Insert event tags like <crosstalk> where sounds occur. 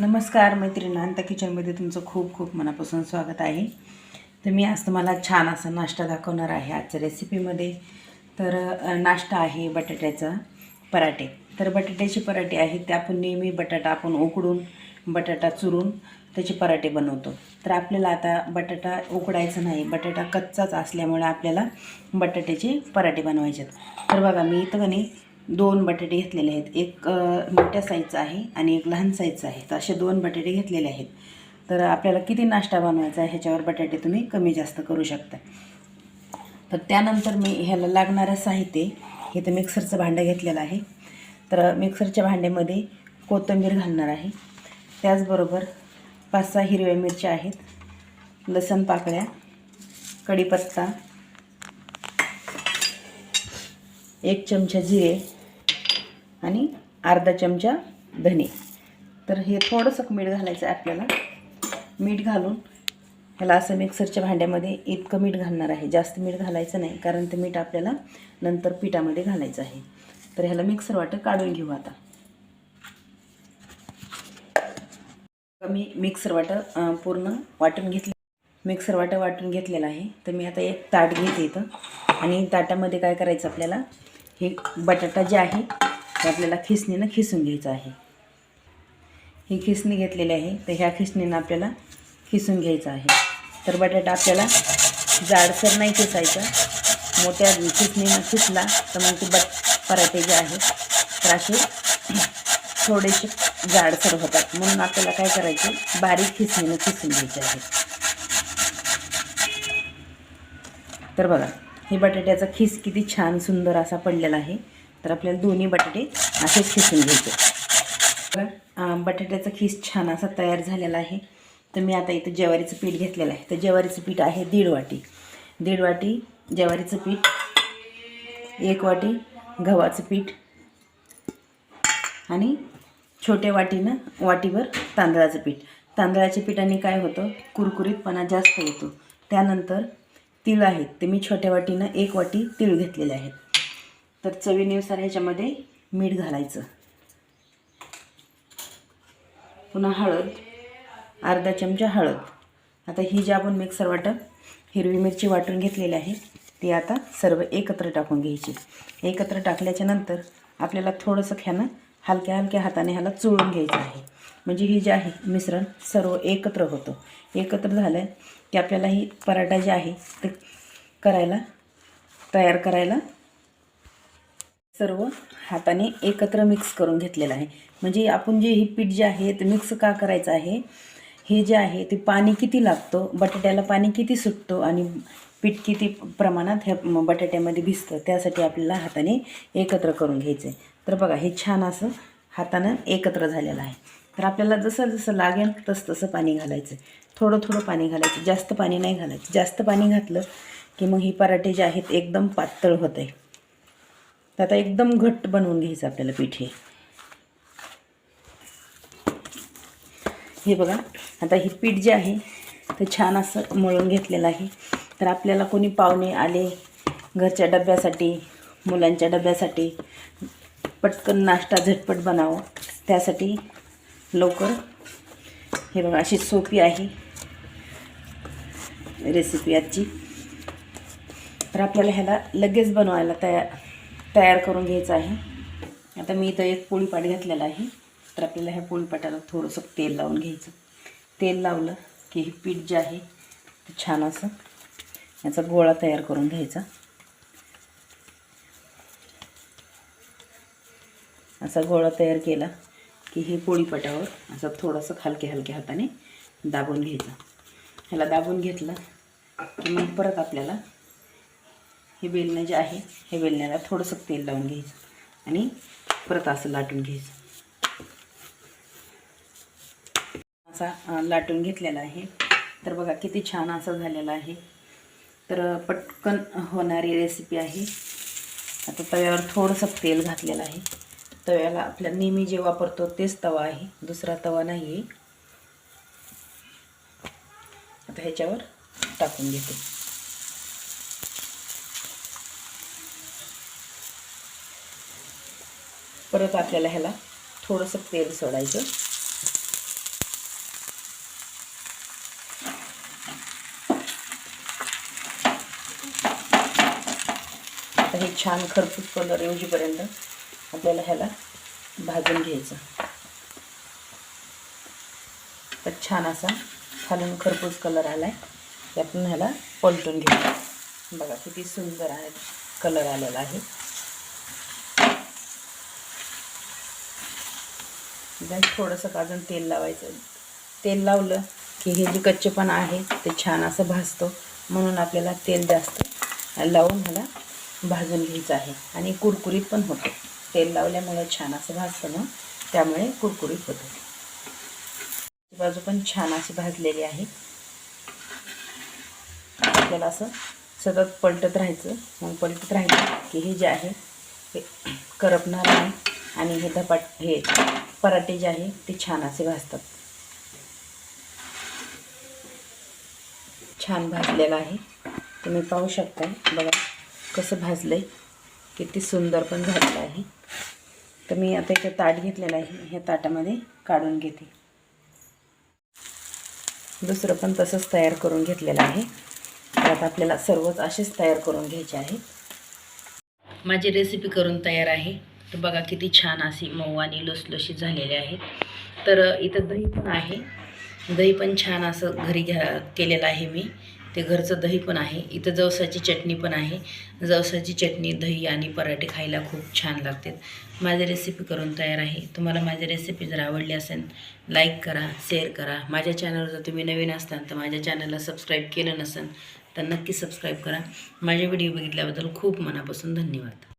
नमस्कार मैत्रिणी अंता किचनमध्ये तुमचं खूप खूप मनापासून स्वागत आहे. तर मी आज तुम्हाला छान असा नाश्ता दाखवणार आहे आजच्या रेसिपीमध्ये तर नाश्ता आहे बटाट्याचा पराठे. तर बटाट्याचे पराठे आहेत ते आपण नेहमी बटाटा आपण उकडून बटाटा चुरून त्याचे पराठे बनवतो. तर आपल्याला आता बटाटा उकडायचा नाही बटाटा कच्चाच असल्यामुळे आपल्याला बटाट्याचे पराठे बनवायचे आहेत. तर बघा मी इथं का नाही दोन बटाटे घेतलेले आहेत. एक मोठ्या साईजचा आहे आणि एक लहान साईजचा आहे. तर असे दोन बटाटे घेतलेले आहेत. तर आपल्याला किती नाश्ता बनवायचा आहे ह्याच्यावर बटाटे तुम्ही कमी जास्त करू शकता. तर त्यानंतर मी ह्याला लागणारं साहित्य हे तर मिक्सरचं भांडं घेतलेलं आहे. तर मिक्सरच्या भांड्यामध्ये कोथिंबीर घालणार आहे. त्याचबरोबर पाच सहा हिरव्या मिरच्या आहेत लसण पाकळ्या कढीपत्ता एक चमचा जिरे आणि अर्धा चमचा धने. तर हे थोडंसं मीठ घालायचं आहे आपल्याला. मीठ घालून ह्याला असं मिक्सरच्या भांड्यामध्ये इतकं मीठ घालणार आहे. जास्त मीठ घालायचं नाही कारण ते मीठ आपल्याला नंतर पिठामध्ये घालायचं आहे. तर ह्याला मिक्सर वाटं काढून घेऊ आता. मी मिक्सर वाटं पूर्ण वाटून घेतले. मिक्सर वाटं वाटून घेतलेलं आहे. तर मी आता एक ताट घेते इथं. आणि ताटामध्ये काय करायचं आपल्याला? हे बटाटा जे आहे ते आपल्याला खिसणीनं खिसून घ्यायचं आहे. ही खिसणी घेतलेली आहे तर ह्या खिसणीनं आपल्याला खिसून घ्यायचं आहे. तर बटाटा आपल्याला जाडसर नाही खिसायचा. मोठ्या खिसणीनं खिसला तर मग ते बट पराठे जे आहेत तर असे <clears throat> थोडेसे जाडसर होतात. म्हणून आपल्याला काय करायचं बारीक खिसणीनं खिसून घ्यायचे आहे. तर बघा हे बटाट्याचा खिस किती छान सुंदर असा पडलेला आहे. तर आपल्याला दोन्ही बटाटे असेच खिसून घ्यायचे. बटाट्याचा खिस छान असा तयार झालेला आहे. तर मी आता इथं ज्वारीचं पीठ घेतलेलं आहे. तर ज्वारीचं पीठ आहे दीड वाटी. दीड वाटी ज्वारीचं पीठ एक वाटी गव्हाचं पीठ आणि छोट्या वाटीनं वाटीवर तांदळाचं पीठ. तांदळाच्या पिठाने काय होतं? कुरकुरीतपणा जास्त येतो. त्यानंतर तीळ आहेत. ते मी छोट्या वाटीनं एक वाटी तीळ घेतलेले आहेत. तर चवीनुसार ह्याच्यामध्ये मीठ घालायचं. पुन्हा हळद अर्धा चमचा हळद. आता ही जी आपण मिक्सर वाटण हिरवी मिरची वाटून घेतलेली आहे ती आता सर्व एकत्र टाकून घ्यायची. एकत्र टाकल्याच्या नंतर आपल्याला थोडंसं ह्यानं हलक्या हलक्या हाताने ह्याला चोळून घ्यायचं आहे. म्हणजे ही जे आहे मिश्रण सर्व एकत्र होतं. एकत्र झालं की आपल्याला ही पराठा जे आहे ते करायला तयार करायला सर्व हाताने एकत्र मिक्स करून घेतलेलं आहे. म्हणजे आपण जे हे पीठ जे आहे ते मिक्स का करायचं आहे? हे जे आहे ते पाणी किती लागतं? बटाट्याला पाणी किती सुटतं? आणि पीठ किती प्रमाणात ह्या बटाट्यामध्ये भिजतं? त्यासाठी आपल्याला हाताने एकत्र करून घ्यायचं आहे तर बघा हे छान असं हातानं एकत्र झालेलं आहे. तर आपल्याला जसं जसं लागेल तसं तसं पाणी घालायचं. थोडं थोडं पाणी घालायचं. जास्त पाणी नाही घालायचं. जास्त पाणी घातलं की मग ही पराठे जे आहेत एकदम पातळ होत आहे तर आता एकदम घट्ट बनवून घ्यायचं आपल्याला पीठ हे. हे बघा. आता हे पीठ जे आहे ते छान असं मळून घेतलेलं आहे. तर आपल्याला कोणी पाहुणे आले घरच्या डब्यासाठी मुलांच्या डब्यासाठी पटकन नाश्ता झटपट बनावं. त्यासाठी लवकर. हे बघा अशी सोपी आहे रेसिपी आजची. तर आपल्याला ह्याला लगेच बनवायला तयार तयार करून घ्यायचं आहे. आता मी इथं एक पोळीपाट घातलेला आहे. तर आपल्याला ह्या पोळीपाटाला थोडंसं तेल लावून घ्यायचं. तेल लावलं की हे पीठ जे आहे ते छान असं याचा गोळा तयार करून घ्यायचा. असा गोळा तयार केला. की हे पोळीपाटावर असं थोडंसं हलक्या हलक्या हाताने दाबून घ्यायचं. ह्याला दाबून घेतलं की मग परत आपल्याला हे बेलणं जे आहे हे बेलण्याला थोडंसं तेल लावून घ्यायचं आणि परत असं लाटून घ्यायचं. असा लाटून घेतलेला आहे. तर बघा किती छान असं झालेला आहे. तर पटकन होणारी रेसिपी आहे. आता तव्यावर थोडंसं तेल घातलेलं आहे. तव्याला आपल्या नेहमी जे वापरतो तेच तवा आहे. दुसरा तवा नाही आहे आता ह्याच्यावर टाकून घेते. परत आपल्याला ह्याला थोडंसं तेल सोडायचं. आता हे छान खरपूस कलर येऊजीपर्यंत आपल्याला ह्याला भाजून घ्यायचं. तर छान असा खालून खरपूस कलर आला आहे ते आपण ह्याला पलटून घेऊ बघा किती सुंदर आहे. कलर आलेला आहे. थोडंसं अजून तेल लावायचं. तेल लावलं की हे जे कच्चेपणा आहे ते छान असं भाजतो. म्हणून आपल्याला तेल जास्त लावून ह्याला भाजून घ्यायचं आहे. आणि कुरकुरीत पण होतो. तेल लावल्यामुळे छान असं भाजतं ना त्यामुळे कुरकुरीत होतं. बाजू पण छान अशी भाजलेली आहे. आपल्याला असं सतत पलटत राहायचं. मग पलटत राहायचं की हे जे आहे ते करपणार नाही आणि हे धपाट हे पराठे जे आहे ते छान असे भाजतात. छान भाजलेलं आहे. तुम्ही पाहू शकता बघा कसं भाजलं आहे किती सुंदर पण झालेलं आहे. तर मी आता इथे ताट घेतलेलं आहे. ह्या ताटामध्ये काढून घेते. दुसरं पण तसंच तयार करून घेतलेलं आहे. त्यात आता आपल्याला सर्वच असेच तयार करून घ्यायचे आहेत. माझी रेसिपी करून तयार आहे. तर बघा किती छान अशी मऊ आणि लुसलुशीत झालेली आहे. तर इथं दही पण आहे. दही पण छान असं घरी घ्या केलेलं आहे मी. ते घरचं दही पण आहे. इथं जवसाची चटणी पण आहे. जवसाची चटणी दही आणि पराठे खायला खूप छान लागतात. माझी रेसिपी करून तयार आहे. तुम्हाला माझी रेसिपी जर आवडली असेल लाईक करा शेअर करा. माझ्या चॅनलवर जर तुम्ही नवीन असताल तर माझ्या चॅनलला सबस्क्राईब केलं नसेल तर नक्की सबस्क्राईब करा. माझे व्हिडिओ बघितल्याबद्दल खूप मनापासून धन्यवाद.